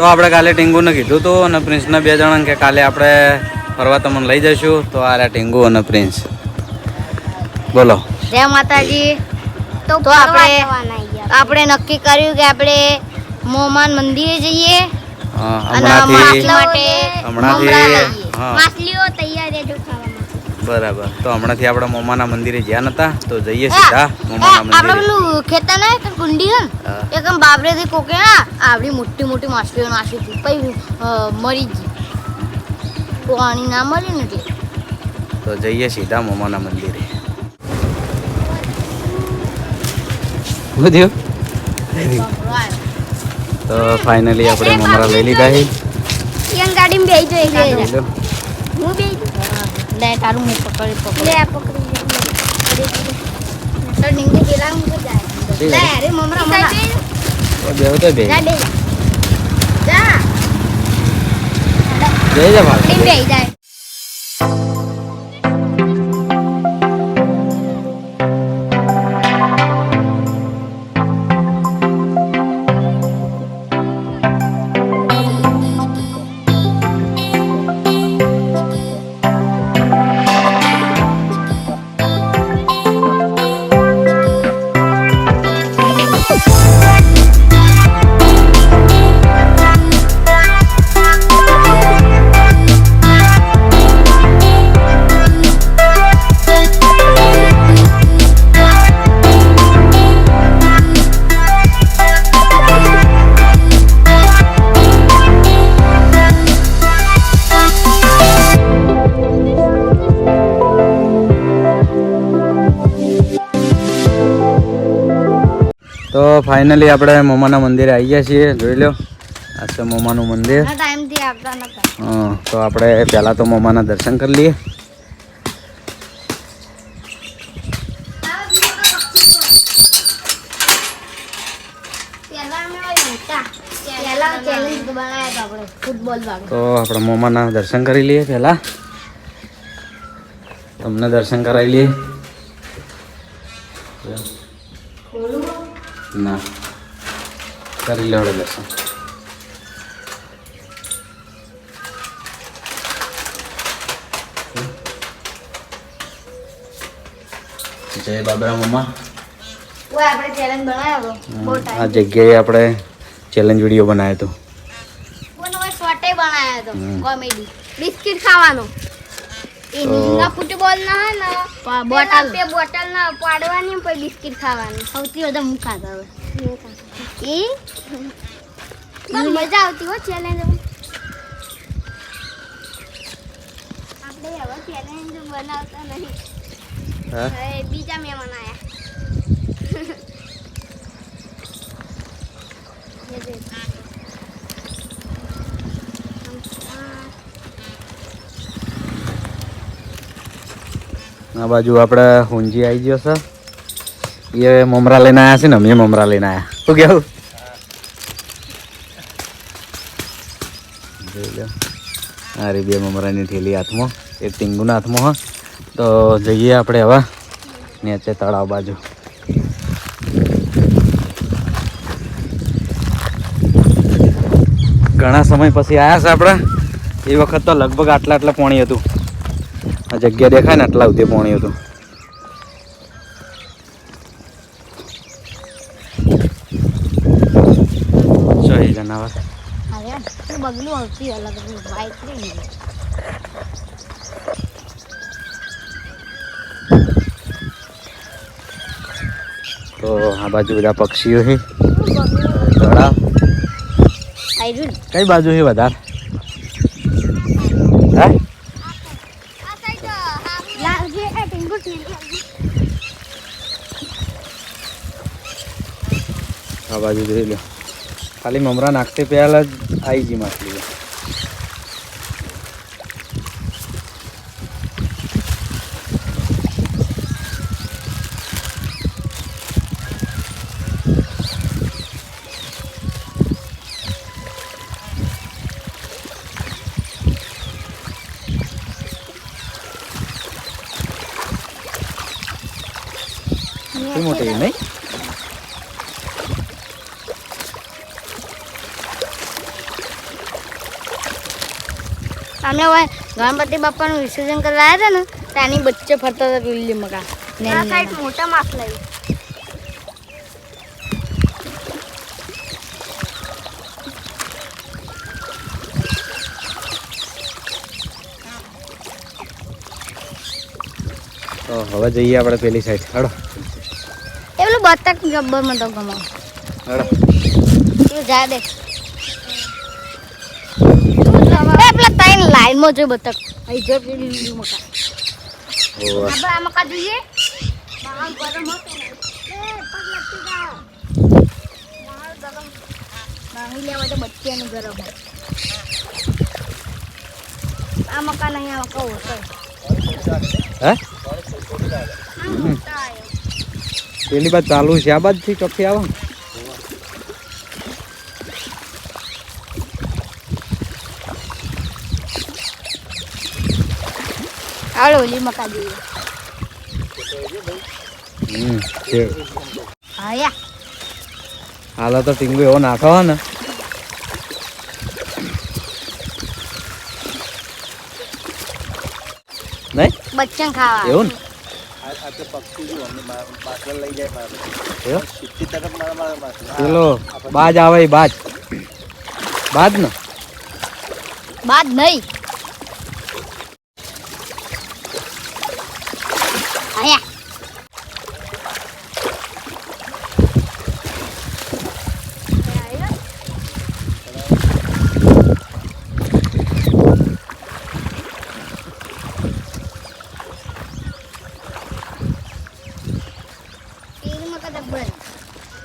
તો આપણે કાલે ટીંગુને કીધું હતું અને પ્રિન્સને બે જણા કે કાલે આપણે ફરવા તમને લઈ જઈશું. તો આ રહ્યા ટીંગુ અને પ્રિન્સ. બોલો. જય માતાજી. તો આપણે આપણે નક્કી કર્યું કે આપણે મોમાન મંદિરે જઈએ. અને માછલીઓ તૈયાર બરાબર. તો હમણાંથી આપણે મોમાના મંદિરે ગયા નતા તો જઈએ સીધા મોમાના આપણે મંદિરે. પેલું ખેતર ને એક કુંડી હે. ને, બાબરે થી કોકે ના આવડી મોટી મોટી માછલીઓ નાસી હતી પછી મરી ગઈ. પાણી ના મળી ને એટલે. તો જઈએ સીધા મોમાના મંદિરે. શું તો ફાઇનલી આપણે મમરા લઈ લીધા છે. યંગ ગાડીમાં બેહી જો. એક જોઈ જણા. લો. હું બેહી. લે તારું મું પકડી પકડી. લે પકડી લે. હું જાય. અરે મમરા મમરા. સાઈડ તો બે જા જા. જઈ જા ભાગ. જાય. ફાઇનલી આપણે મોમાના મંદિરે આવી ગયા છીએ. જોઈ લો આ છે મોમાનું મંદિર. હા, તો આપણે પહેલાં તો મોમાના દર્શન કરી લઈએ. તો આપણે મોમાના દર્શન કરી લઈએ પહેલાં. તમને દર્શન કરાવી લઈએ. ના કરી લે દર્શન જય બાબરા મમ્મા આ જગ્યાએ આપણે ચેલેન્જ વીડિયો બનાવ્યો હતો કોમેડી બિસ્કિટ ખાવાનો ફૂટબોલ ના હે ને બોટલ. પે બોટલ ના પાડવાની પછી બિસ્કિટ ખાવાની. સૌથી વધારે હું ખાતો હવે. એ? પણ મજા આવતી હો ચેલેન્જ આપણે હવે ચેલેન્જ બનાવતા નહીં. હવે બીજા મહેમાન આયા. આ બાજુ આપણે હુંજી આવી ગયો છે. એ મમરા લઈને આવ્યા છે ને, અમે મમરા લઈને આવ્યા શું કેવું? જોઈ લો. આ બે મમરાની થેલી હાથમાં એક ટીંગુના હાથમાં હા. તો જઈએ આપણે હવે નીચે તળાવ બાજુ. ઘણા સમય પછી આવ્યા છે આપણે એ વખત તો લગભગ આટલા આટલા પાણી હતું. આ જગ્યા દેખાય ને આટલા સુધી પાણી હતું. જનાવર તો બગલું આવતી અલગ અલગ બાઈક તો આ બાજુ બધા પક્ષીઓ છે. કઈ બાજુ છે વધારે હે આ સાઈડ લાવજે એ ટીંગુ ટીંગુ આ બાજુ જોઈ લો ખાલી મમરા નાખતે પહેલાં જ આવી ગઈ માછલી મોટી નહીં? અમે હવે ગણપતિ બાપાનું વિસર્જન કરવા આવ્યા હતા ને ત્યાંની વચ્ચે ફરતા હતા પેલી મકા સાઈડ મોટા માછલા તો હવે જઈએ આપણે પેલી સાઈડ હડો. એ પેલું બતક જબ્બર મને તો ગમે. હડો. તું જા દે. એ પેલા ત્રણ લાઈનમાં જો બતક અહીં જો પેલી લીલી મકા. આપણે આ મકા જોઈએ બહાર ગરમ હતો ને પગ લપસી ગયો બહાર ગરમ માંગી લેવા તો બચ્ચાનું ગરમ હોય આ મકા નહીં આ મકા ઓછો હે? પેલી બાદ ચાલુ છે આ બાજથી ચોખ્ખી આવો ઓલી મકા જોઈએ હાલો તો ટીંગુ એવો નાખો હો ને. નહીં? બચ્ચન ખાવા. એવું ને? પેલો બાજ આવે બાજ. બાજ ને? બાજ નહીં આયા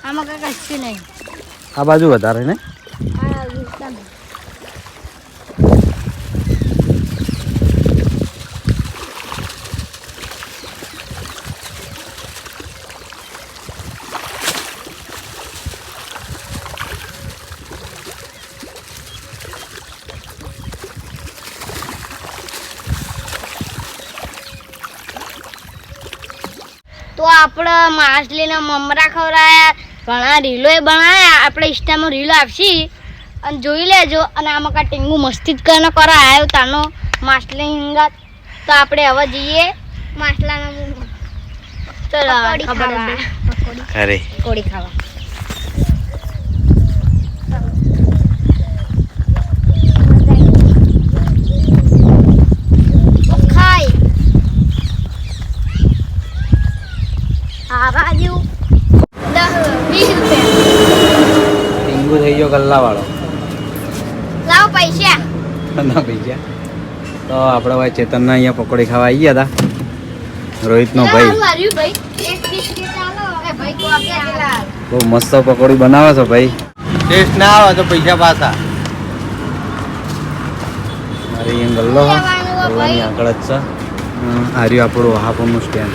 આમાં કાંઈ કશું નહીં આ બાજુ વધારે ને? તો આપણે માછલીના મમરા ખવડાયા ઘણા એ બનાવ્યા આપણે ઇન્સ્ટામાં રીલો આપશી. અને જોઈ લેજો અને આમાં કાંઈ ટીંગુ મસ્તી જ કરીને કરા આવ્યો તાનો માછલી હિંગા તો આપણે હવે જઈએ માછલાના મોંમાં. ચલો ખબર ખાવા. પકોડી. ખરે પકોડી ખાવા. તો ખાય. આ બાજુ દસ વીસ રૂપિયા ટીંગુ થઈ ગયો ગલ્લા વાળો લાવ પૈસા. ના પૈસા. તો આપણે ભાઈ ચેતનના અહીંયા પકોડી ખાવા આવી ગયા હતા. રોહિતનો ભાઈ. બહુ મસ્ત પકોડી બનાવે છે ભાઈ. ટેસ્ટ ના આવે તો પૈસા પાછા. મારે અહીંયા ગલ્લો ગલ્લાની આગળ જ છે. આર્યું આ રહ્યું આપણું વહાપુરનું સ્ટેન્ડ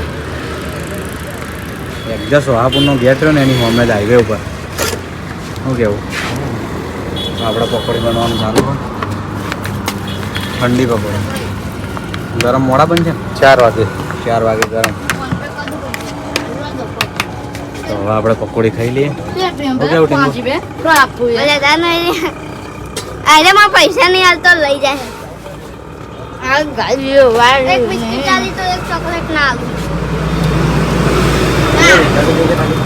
એક્ઝેક્ટ સોહાપુરનો ગેટ રહ્યો ને એની હોમે જ હાઈવે ઉપર. શું કેવું? આપણે પકોડી બનવાનું ચાલુ ઠંડી પકોડી. ગરમ મોડા પણ છે ચાર વાગે. ચાર વાગે ગરમ. તો હવે આપણે પકોડી ખાઈ લઈએ. ઓકે, ઉઠી અરે માં પૈસા નહીં હાલતો લઈ જાય. આ ગાડી એક બિસ્કિટ આલી તો એક ચોકલેટ ના આલું ખાલી